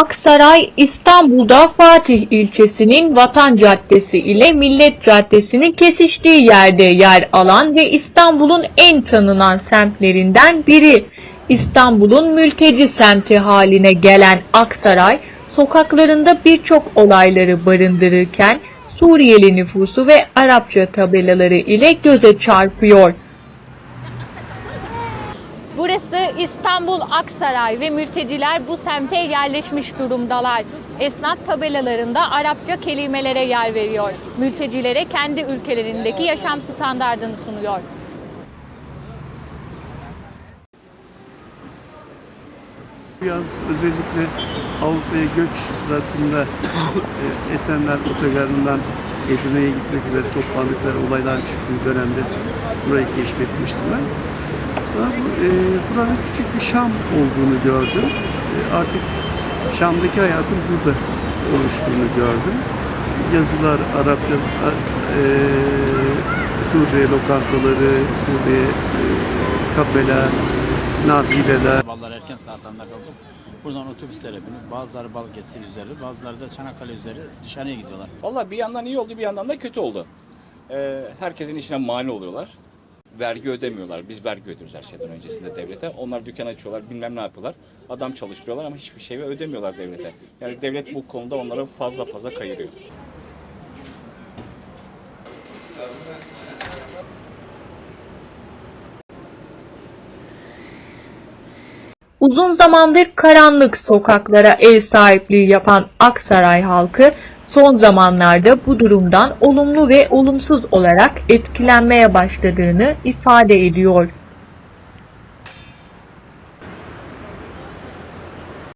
Aksaray, İstanbul'da Fatih ilçesinin Vatan Caddesi ile Millet Caddesi'nin kesiştiği yerde yer alan ve İstanbul'un en tanınan semtlerinden biri. İstanbul'un mülteci semti haline gelen Aksaray, sokaklarında birçok olayları barındırırken Suriyeli nüfusu ve Arapça tabelaları ile göze çarpıyor. Burası İstanbul Aksaray ve mülteciler bu semte yerleşmiş durumdalar. Esnaf tabelalarında Arapça kelimelere yer veriyor. Mültecilere kendi ülkelerindeki yaşam standardını sunuyor. Bu yaz özellikle Avrupa'ya göç sırasında e, Esenler Otogarı'ndan Edirne'ye gitmek üzere toplandıkları olayların çıktığı dönemde burayı keşfetmiştim ben. Bu, e, buranın küçük bir Şam olduğunu gördüm. E, artık Şam'daki hayatın burada oluştuğunu gördüm. Yazılar, Arapça, e, Suriye lokantaları, Suriye e, kapela, nargileler, Sabahlar erken saatlerinde kalkıp buradan otobüslere binip bazıları Balıkesir üzeri, bazıları da Çanakkale üzeri dışarıya gidiyorlar. Valla bir yandan iyi oldu bir yandan da kötü oldu. Ee, herkesin işine mani oluyorlar. Vergi ödemiyorlar. Biz vergi ödüyoruz her şeyden öncesinde devlete. Onlar dükkan açıyorlar bilmem ne yapıyorlar. Adam çalıştırıyorlar ama hiçbir şey ödemiyorlar devlete. Yani devlet bu konuda onları fazla fazla kayırıyor. Uzun zamandır karanlık sokaklara ev sahipliği yapan Aksaray halkı son zamanlarda bu durumdan olumlu ve olumsuz olarak etkilenmeye başladığını ifade ediyor.